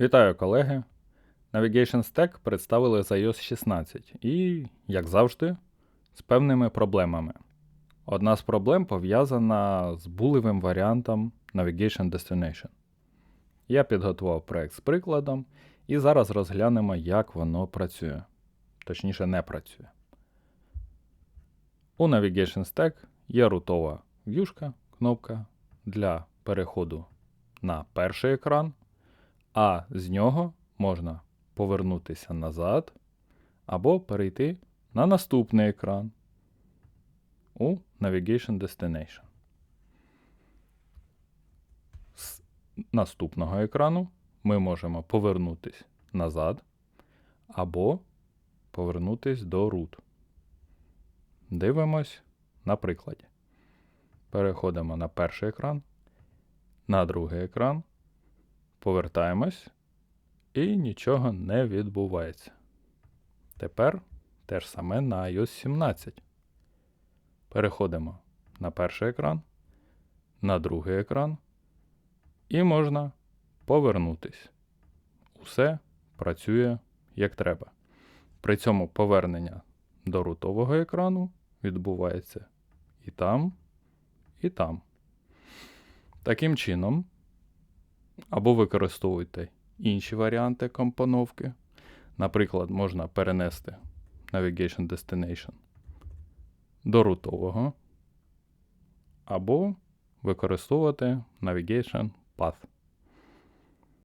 Вітаю, колеги! Navigation Stack представили за iOS 16 і, як завжди, з певними проблемами. Одна з проблем пов'язана з булевим варіантом Navigation Destination. Я підготував проект з прикладом і зараз розглянемо, як воно працює. Точніше, не працює. У Navigation Stack є рутова в'юшка, кнопка для переходу на перший екран, а з нього можна повернутися назад або перейти на наступний екран у Navigation Destination. З наступного екрану ми можемо повернутися назад або повернутися до root. Дивимось на прикладі. Переходимо на перший екран, на другий екран, повертаємось і нічого не відбувається. Тепер те ж саме на iOS 17. Переходимо на перший екран, на другий екран, і можна повернутись. Усе працює як треба. При цьому повернення до рутового екрану відбувається і там, і там. Таким чином, або використовуйте інші варіанти компоновки. Наприклад, можна перенести Navigation Destination до рутового, або використовувати Navigation Path.